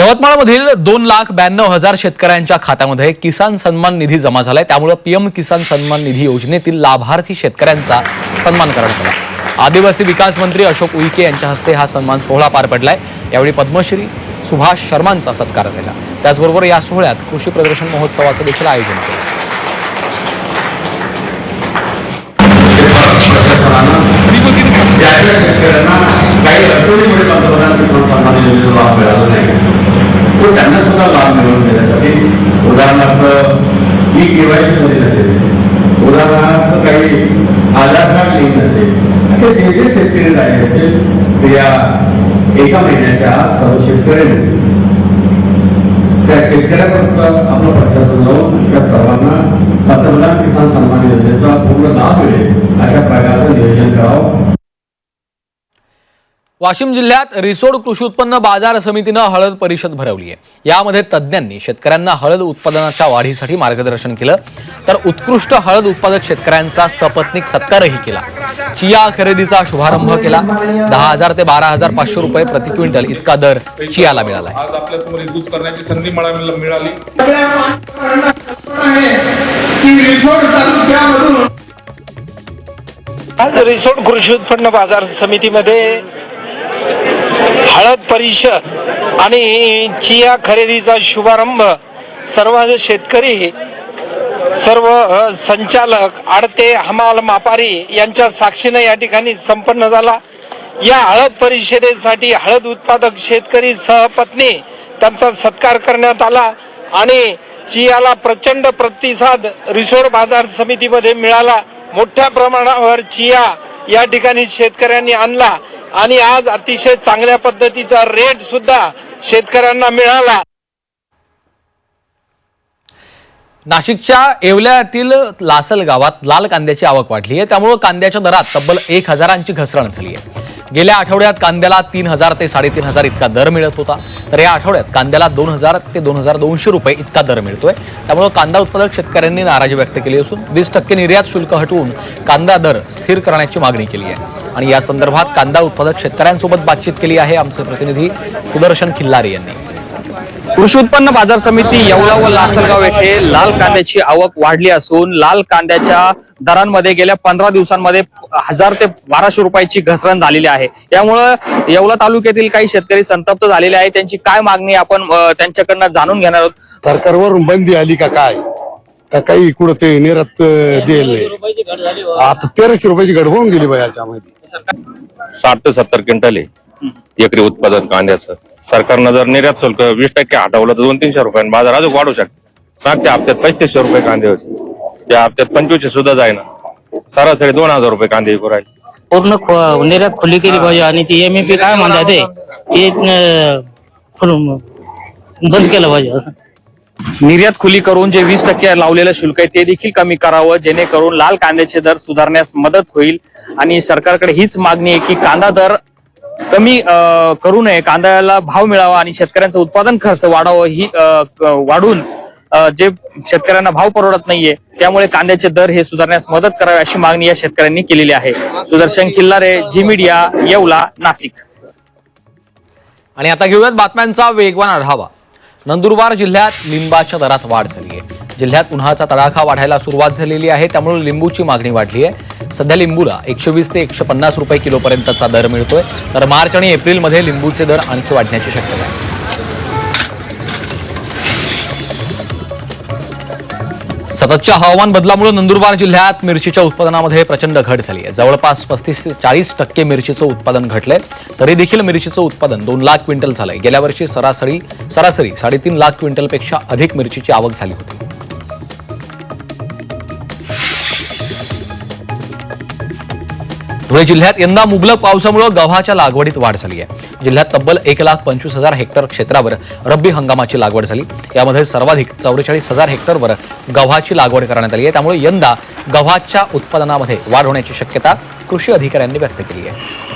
यवतमाळमधील दोन लाख ब्याण्णव हजार शेतकऱ्यांच्या खात्यामध्ये किसान सन्मान निधी जमा झालाय. त्यामुळे पीएम किसान सन्मान निधी योजनेतील लाभार्थी शेतकऱ्यांचा सन्मान करण्यात आला. आदिवासी विकास मंत्री अशोक उईके यांच्या हस्ते हा सन्मान सोहळा पार पडलाय. यावेळी पद्मश्री सुभाष शर्मांचा सत्कार केला त्याचबरोबर या सोहळ्यात कृषी प्रदर्शन महोत्सवाचं देखील आयोजन केलं. उदाहरणार्थ ई केवायसी झाली नसेल. उदाहरणार्थ काही आधार कार्ड लिंक नसेल. असे जे जे शेतकरी राहिले असेल ते या एका महिन्याच्या आत सर्व शेतकऱ्यांनी त्या शेतकऱ्यापर्यंत आपलं प्रशासन जाऊन त्या सर्वांना पंतप्रधान किसान सन्मान योजनेचा पूर्ण लाभ मिळेल अशा प्रकारचं नियोजन करावं. वाशिम जिल्ह्यात रिसोड कृषी उत्पन्न बाजार समितीनं हळद परिषद भरवली आहे. यामध्ये तज्ज्ञांनी शेतकऱ्यांना हळद उत्पादनाच्या वाढीसाठी मार्गदर्शन केलं तर उत्कृष्ट हळद उत्पादक शेतकऱ्यांचा सपत्नीक सत्कारही केला. चिया खरेदीचा शुभारंभ केला. दहा हजार ते बारा हजार पाचशे रुपये प्रति क्विंटल इतका दर चियाला मिळाला आपल्यासमोर करण्याची संधी मला आज रिसोड कृषी उत्पन्न बाजार समितीमध्ये हळद परिषद आणि चिया खरेदीचा शुभारंभ सर्व शेतकरी सर्व संचालक आडते हमाल मापारी यांच्या साक्षीने या ठिकाणी संपन्न झाला. या हळद परिषदेसाठी हळद उत्पादक शेतकरी सहपत्नी त्यांचा सत्कार करण्यात आला आणि चियाला प्रचंड प्रतिसाद रिसोड बाजार समितीमध्ये मिळाला. मोठ्या प्रमाणावर चिया या ठिकाणी शेतकऱ्यांनी आणला. आणि आज अतिशय चांगल्या पद्धतीचा रेट सुद्धा शेतकऱ्यांना मिळाला. नाशिकच्या येवल्यातील लासल गावात लाल कांद्याची आवक वाढली आहे. त्यामुळे कांद्याच्या दरात तब्बल एक हजारांची घसरण झाली आहे. गेल्या आठवड्यात कांद्याला तीन हजार ते साडेतीन हजार इतका दर मिळत होता. तर या आठवड्यात कांद्याला दोन हजार ते दोन हजार दोनशे रुपये इतका दर मिळतोय. त्यामुळे कांदा उत्पादक शेतकऱ्यांनी नाराजी व्यक्त केली असून वीस टक्के निर्यात शुल्क हटवून कांदा दर स्थिर करण्याची मागणी केली आहे. आणि या संदर्भात कांदा उत्पादक शेतकऱ्यांसोबत बातचीत केली आहे आमचे प्रतिनिधी सुदर्शन खिल्लारे यांनी. कृषी उत्पन्न बाजार समिती येवला व लासलगाव येथे लाल कांद्याची आवक वाढली असून लाल कांद्याच्या दरांमध्ये गेल्या पंधरा दिवसांमध्ये हजार ते बाराशे रुपयाची घसरण झालेली आहे. यामुळं येवला तालुक्यातील काही शेतकरी संतप्त झालेले आहे त्यांची काय मागणी आपण त्यांच्याकडनं जाणून घेणार आहोत. सरकारवरून बंदी आली का काय? का काही इकडं ते निर्यात देईल नाही? आता तेराशे रुपयाची गड होऊन गेली बाई याच्यामध्ये. साठ ते सत्तर क्विंटल आहे. एकरी उत्पादन कांद्याचं. सरकारनं जर निर्यात शुल्क वीस टक्के हटवलं तर दोन तीनशे रुपयांनी बाजार अजून वाढू शकते. मागच्या हप्त्यात पस्तीसशे रुपये कांदे होते. या हप्त्यात पंचवीसशे सुद्धा जाईना. सरासरी दोन हजार रुपये कांदे विकू राहिले. पूर्ण खो- निर्यात खुली केली पाहिजे आणि ती एम पी काय म्हणतात ते? ते, अं, खुल- बंद केलं पाहिजे असं. निर्यात खुली करून जे वीस टक्के लावलेलं शुल्क आहे ते देखील कमी करावं जेणेकरून लाल कांद्याचे दर सुधारण्यास मदत होईल. आणि सरकारकडे हीच मागणी आहे की कांदा दर कमी अं, करू नये. कांद्याला भाव मिळावा आणि शेतकऱ्यांचं उत्पादन खर्च वाढावं ही वाढून जे शेतकऱ्यांना भाव परवडत नाहीये त्यामुळे कांद्याचे दर हे सुधारण्यास मदत करावी अशी मागणी या शेतकऱ्यांनी केलेली आहे. सुदर्शन किल्लारे जी मीडिया येवला नाशिक. आणि आता घेऊयात बातम्यांचा वेगवान आढावा. नंदुरबार जिल्ह्यात लिंबाच्या दरात वाढ झाली आहे जिल्ह्यात उन्हाचा तडाखा वाढायला सुरुवात झालेली आहे त्यामुळे लिंबूची मागणी वाढली आहे सध्या लिंबूला एकशे वीस ते एकशे पन्नास रुपये किलोपर्यंतचा दर मिळतोय. तर मार्च आणि एप्रिलमध्ये लिंबूचे दर आणखी वाढण्याची शक्यता आहे. सततच्या हवामान बदलामुळे नंदुरबार जिल्ह्यात मिरचीच्या उत्पादनामध्ये प्रचंड घट झाली आहे. जवळपास पस्तीस ते चाळीस टक्के मिरचीचं उत्पादन घटलंय. तरी देखील मिरचीचं उत्पादन दोन लाख क्विंटल झालंय. गेल्या वर्षी सरासरी सरासरी साडेतीन लाख क्विंटलपेक्षा अधिक मिरचीची आवक झाली होती. धुळे जिल्ह्यात यंदा मुबलक पावसामुळे गव्हाच्या लागवडीत वाढ झाली आहे. जिल्ह्यात तब्बल एक लाख पंचवीस हजार हेक्टर क्षेत्रावर रब्बी हंगामाची लागवड झाली. यामध्ये सर्वाधिक चौवेचाळीस हजार हेक्टरवर गव्हाची लागवड करण्यात आली आहे. त्यामुळे यंदा गव्हाच्या उत्पादनामध्ये वाढ होण्याची शक्यता कृषी अधिकाऱ्यांनी व्यक्त केली आहे.